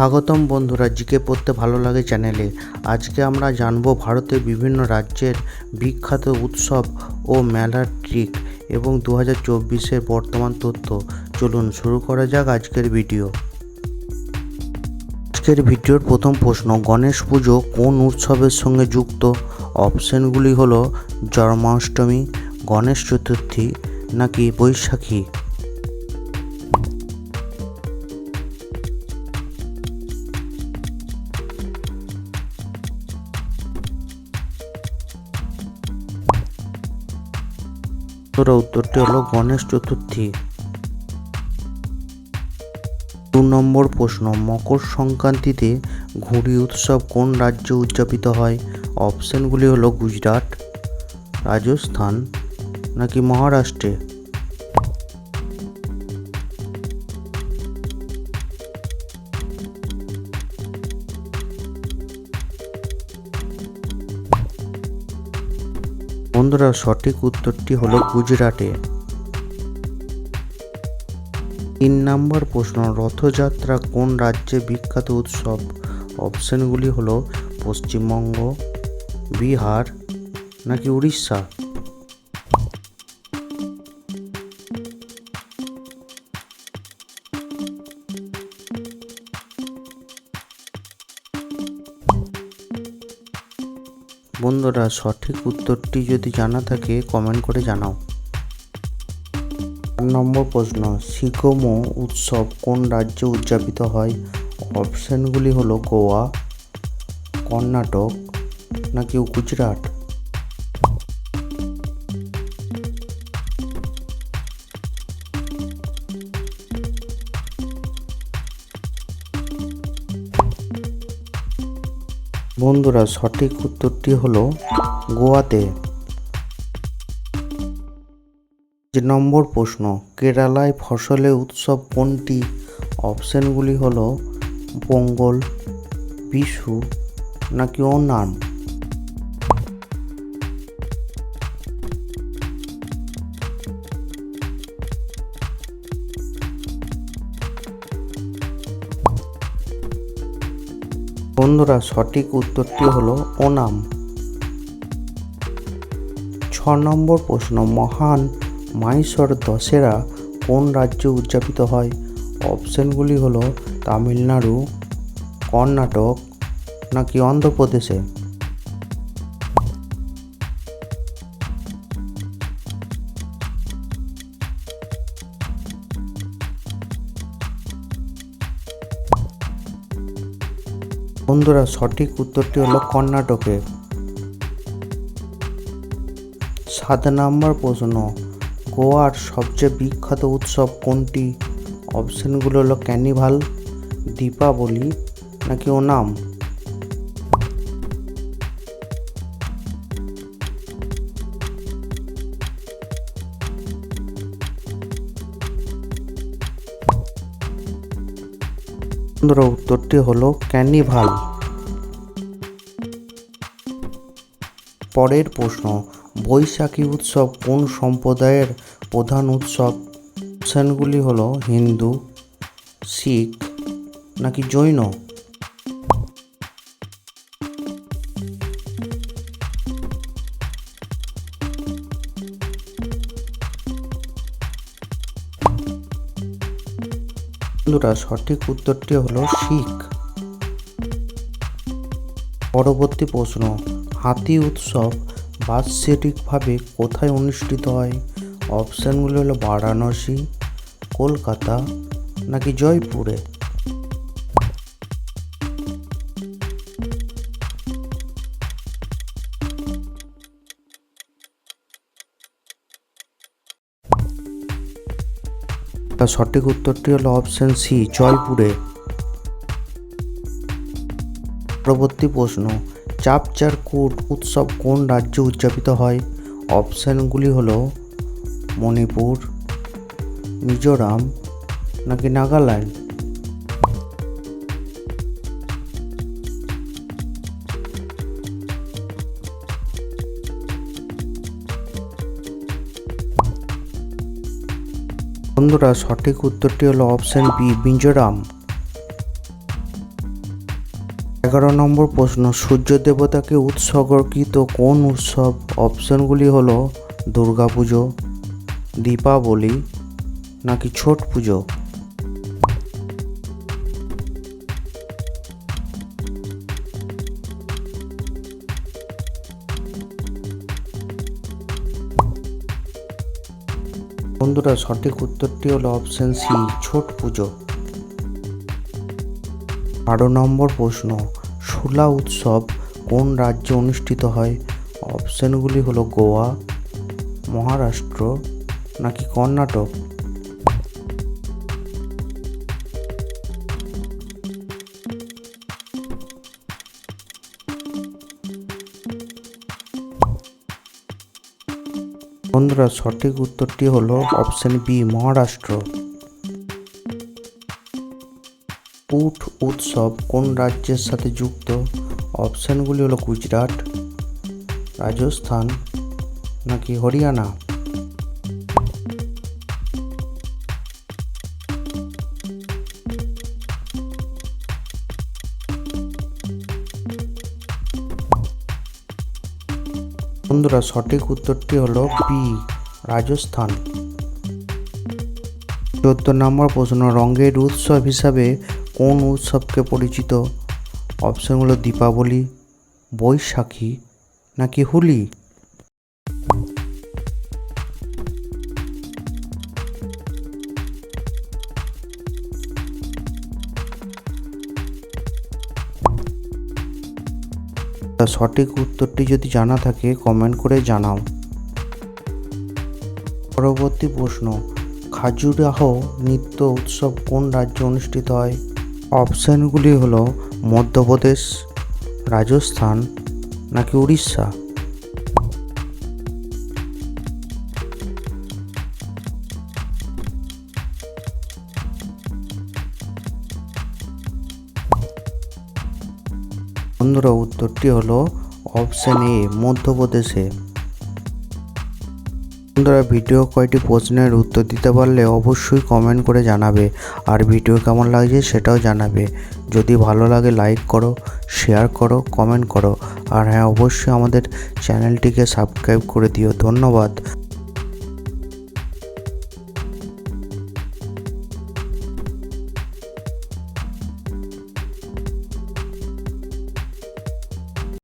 স্বাগতম বন্ধুরা, জিকে পড়তে ভালো লাগে চ্যানেলে। আজকে আমরা জানব ভারতের বিভিন্ন রাজ্যের বিখ্যাত উৎসব ও মেলার ট্রিক এবং দু হাজার বর্তমান তথ্য। চলুন শুরু করা যাক আজকের ভিডিও। আজকের ভিডিওর প্রথম প্রশ্ন, গণেশ পুজো কোন উৎসবের সঙ্গে যুক্ত? অপশনগুলি হলো জন্মাষ্টমী, গণেশ চতুর্থী নাকি বৈশাখী? উত্তর, উত্তরটি হলো গণেশ চতুর্থী। দু নম্বর প্রশ্ন, মকর সংক্রান্তিতে ঘুড়ি উৎসব কোন রাজ্যে উদযাপিত হয়? অপশানগুলি হলো গুজরাট, রাজস্থান নাকি মহারাষ্ট্রে? বন্ধুরা, সঠিক উত্তরটি হলো গুজরাটে। তিন নম্বর প্রশ্ন, রথযাত্রা কোন রাজ্যে বিখ্যাত উৎসব? অপশনগুলি হলো পশ্চিমবঙ্গ, বিহার নাকি উড়িষ্যা? বন্ধুরা, সঠিক উত্তরটি যদি জানা থাকে কমেন্ট করে জানাও। চার নম্বর প্রশ্ন সিকোমো উৎসব কোন রাজ্যে উদযাপিত হয়? অপশনগুলি হলো গোয়া, কর্ণাটক নাকি গুজরাট? বন্ধুরা, সঠিক উত্তরটি হলো গোয়াতে। যে নম্বর প্রশ্ন, কেরালায় ফসলের উৎসব কোনটি? অপশানগুলি হলো, পোঙ্গল বিশু নাকি ওনাম বন্ধুরা, সঠিক উত্তরটি হলো ওনাম। ছ নম্বর প্রশ্ন, মহান মাইসর দশেরা কোন রাজ্যে উদযাপিত হয়? অপশনগুলি হলো তামিলনাড়ু, কর্ণাটক নাকি অন্ধ্রপ্রদেশে? বন্ধুরা, সঠিক উত্তরটি হলো কর্ণাটকে। সাত নম্বর প্রশ্ন, গোয়ার সবচেয়ে বিখ্যাত উৎসব কোনটি? অপশানগুলো হলো ক্যানিভাল, দীপাবলি, নাকি ওনাম? বন্ধুরা উত্তরটি হলো ক্যানিভাল। পরের প্রশ্ন, বৈশাখী উৎসব কোন সম্প্রদায়ের প্রধান উৎসব? অপশানগুলি হলো হিন্দু, শিখ নাকি জৈন? বন্ধুরা সঠিক উত্তরটি হলো শিখ। পরবর্তী প্রশ্ন, হাতি উৎসব বাৎসরিকভাবে কোথায় অনুষ্ঠিত হয়? অপশানগুলো হলো বারাণসী, কলকাতা নাকি জয়পুরে? তার সঠিক উত্তরটি হলো অপশন সি জয়পুরে। পরবর্তী প্রশ্ন, চাপচার কোট উৎসব কোন রাজ্যে উদযাপিত হয়? অপশানগুলি হলো মণিপুর, মিজোরাম নাকি নাগাল্যান্ড? বন্ধুরা, সঠিক উত্তরটি হলো অপশন বি মিজোরাম। এগারো নম্বর প্রশ্ন, সূর্য দেবতাকে উৎসর্গকৃত কোন উৎসব? অপশনগুলি হলো দুর্গাপুজো, দীপাবলি নাকি ছট পুজো? বন্ধুরা, সঠিক উত্তরটি হলো অপশন সি ছোট পুজো। বারো নম্বর প্রশ্ন শুলা উৎসব কোন রাজ্যে অনুষ্ঠিত হয়? অপশনগুলি হলো গোয়া, মহারাষ্ট্র নাকি কর্ণাটক? বন্ধুরা, সঠিক উত্তরটি হলো অপশন বি, মহারাষ্ট্র। উঠ উৎসব কোন রাজ্যের সাথে যুক্ত? অপশানগুলি হলো গুজরাট, রাজস্থান নাকি হরিয়ানা? বন্ধুরা, সঠিক উত্তরটি হলো বি রাজস্থান। চোদ্দ নম্বর প্রশ্ন, রঙের উৎসব হিসাবে কোন উৎসবকে পরিচিত? অপশনগুলো দীপাবলি, বৈশাখী নাকি হোলি? তা সঠিক উত্তরটি যদি জানা থাকে কমেন্ট করে জানাও। পরবর্তী প্রশ্ন, খাজুরাহ নৃত্য উৎসব কোন রাজ্যে অনুষ্ঠিত হয়? অপশানগুলি হলো মধ্যপ্রদেশ, রাজস্থান নাকি উড়িষ্যা? বন্ধুরা উত্তরটি হলো অপশান এ মধ্যপ্রদেশে। বন্ধুরা ভিডিও কয়টি প্রশ্নের উত্তর দিতে পারলে অবশ্যই কমেন্ট করে জানাবে। আর ভিডিও কেমন লাগছে সেটাও জানাবে। যদি ভালো লাগে লাইক করো শেয়ার করো কমেন্ট করো। আর হ্যাঁ অবশ্যই আমাদের চ্যানেলটিকে সাবস্ক্রাইব করে দিও। ধন্যবাদ।